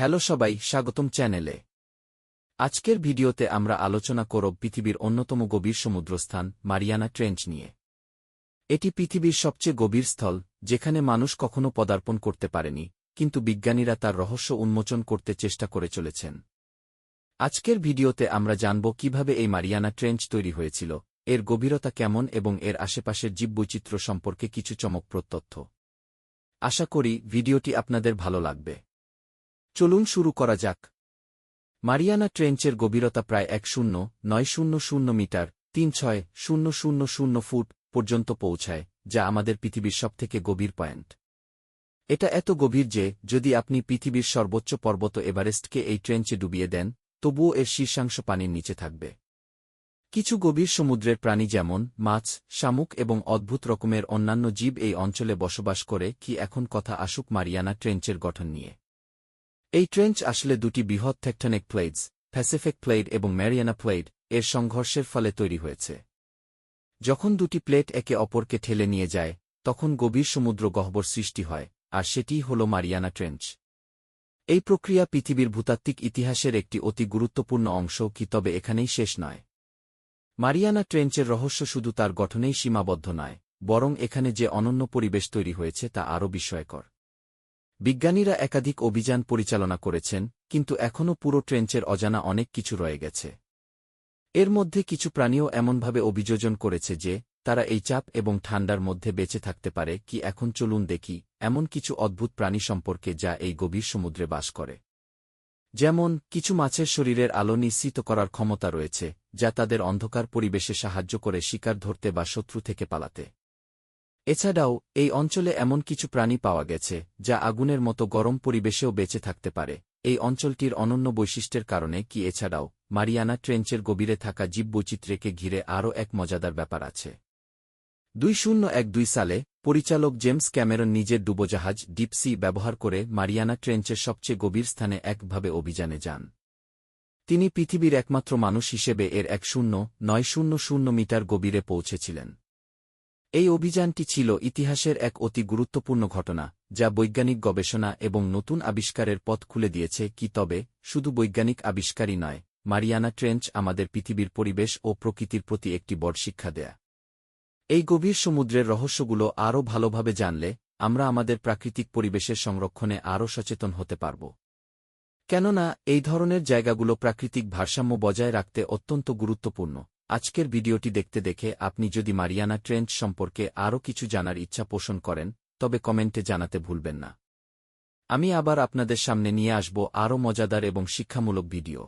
Hello সবাই, স্বাগতম চ্যানেলে। আজকের ভিডিওতে আমরা আলোচনা করব পৃথিবীর অন্যতম গভীর সমুদ্রস্থান, মারিয়ানা ট্রেঞ্চ নিয়ে। এটি পৃথিবীর সবচেয়ে গভীর স্থল, যেখানে মানুষ কখনো পদার্পণ করতে পারেনি, কিন্তু বিজ্ঞানীরা তার রহস্য উন্মোচন করতে চেষ্টা করে চলেছেন। আজকের ভিডিওতে আমরা জানব কীভাবে এই মারিয়ানা ট্রেঞ্চ তৈরি হয়েছিল, এর গভীরতা কেমন এবং এর আশেপাশের জীববৈচিত্র্য সম্পর্কে কিছু চমকপ্রদ তথ্য। আশা করি ভিডিওটি আপনাদের ভালো লাগবে। চলুন শুরু করা যাক। মারিয়ানা ট্রেঞ্চের গভীরতা প্রায় এক শূন্য, নয় শূন্য শূন্য মিটার, তিন ছয় শূন্য শূন্য শূন্য ফুট পর্যন্ত পৌঁছায়, যা আমাদের পৃথিবীর সবথেকে গভীর পয়েন্ট। এটা এত গভীর যে, যদি আপনি পৃথিবীর সর্বোচ্চ পর্বত এভারেস্টকে এই ট্রেঞ্চে ডুবিয়ে দেন, তবুও এর শীর্ষাংশ পানির নিচে থাকবে। কিছু গভীর সমুদ্রের প্রাণী যেমন, মাছ, শামুক এবং অদ্ভুত রকমের অন্যান্য জীব এই অঞ্চলে বসবাস করে, কি এখন কথা আসুক মারিয়ানা ট্রেঞ্চের গঠন নিয়ে। এই ট্রেঞ্চ আসলে দুটি বৃহৎ টেকটনিক প্লেটস প্যাসিফিক প্লেট এবং ম্যারিয়ানা প্লেট এর সংঘর্ষের ফলে তৈরি হয়েছে। যখন দুটি প্লেট একে অপরকে ঠেলে নিয়ে যায়, তখন গভীর সমুদ্র গহ্বর সৃষ্টি হয়, আর সেটিই হল মারিয়ানা ট্রেঞ্চ। এই প্রক্রিয়া পৃথিবীর ভূতাত্ত্বিক ইতিহাসের একটি অতি গুরুত্বপূর্ণ অংশ কি তবে এখানেই শেষ নয়। মারিয়ানা ট্রেঞ্চের রহস্য শুধু তার গঠনেই সীমাবদ্ধ নয়, বরং এখানে যে অনন্য পরিবেশ তৈরি হয়েছে তা আরও বিস্ময়কর। বিজ্ঞানীরা একাধিক অভিযান পরিচালনা করেছেন, কিন্তু এখনও পুরো ট্রেঞ্চের অজানা অনেক কিছু রয়ে গেছে। এর মধ্যে কিছু প্রাণীও এমনভাবে অভিযোজন করেছে যে, তারা এই চাপ এবং ঠান্ডার মধ্যে বেঁচে থাকতে পারে কি এখন চলুন দেখি, এমন কিছু অদ্ভুত প্রাণী সম্পর্কে যা এই গভীর সমুদ্রে বাস করে। যেমন, কিছু মাছের শরীরের আলো নিশ্চিত করার ক্ষমতা রয়েছে, যা তাদের অন্ধকার পরিবেশে সাহায্য করে শিকার ধরতে বা শত্রু থেকে পালাতে। এছাড়াও, এই অঞ্চলে এমন কিছু প্রাণী পাওয়া গেছে, যা আগুনের মতো গরম পরিবেশেও বেঁচে থাকতে পারে। এই অঞ্চলটির অনন্য বৈশিষ্ট্যের কারণে কি এছাড়াও, মারিয়ানা ট্রেঞ্চের গভীরে থাকা জীববৈচিত্র্যকে ঘিরে আরও এক মজাদার ব্যাপার আছে। দুই শূন্য এক দুই সালে, পরিচালক জেমস ক্যামেরন নিজের ডুবোজাহাজ ডিপসি ব্যবহার করে মারিয়ানা ট্রেঞ্চের সবচেয়ে গভীর স্থানে একভাবে অভিযানে যান। তিনি পৃথিবীর একমাত্র মানুষ হিসেবে এর এক শূন্য, নয় শূন্য শূন্য মিটার গভীরে পৌঁছেছিলেন। এই অভিযানটি ছিল ইতিহাসের এক অতি গুরুত্বপূর্ণ ঘটনা, যা বৈজ্ঞানিক গবেষণা এবং নতুন আবিষ্কারের পথ খুলে দিয়েছে কি তবে, শুধু বৈজ্ঞানিক আবিষ্কারই নয়, মারিয়ানা ট্রেঞ্চ আমাদের পৃথিবীর পরিবেশ ও প্রকৃতির প্রতি একটি বড় শিক্ষা দেয়া। এই গভীর সমুদ্রের রহস্যগুলো আরও ভালোভাবে জানলে, আমরা আমাদের প্রাকৃতিক পরিবেশের সংরক্ষণে আরও সচেতন হতে পারব। কেননা, এই ধরনের জায়গাগুলো প্রাকৃতিক ভারসাম্য বজায় রাখতে অত্যন্ত গুরুত্বপূর্ণ। আজকের ভিডিওটি দেখতে দেখে আপনি যদি মারিয়ানা ট্রেন্ড সম্পর্কে আরও কিছু জানার ইচ্ছা পোষণ করেন, তবে কমেন্টে জানাতে ভুলবেন না। আমি আবার আপনাদের সামনে নিয়ে আসব আরও মজাদার এবং শিক্ষামূলক ভিডিও।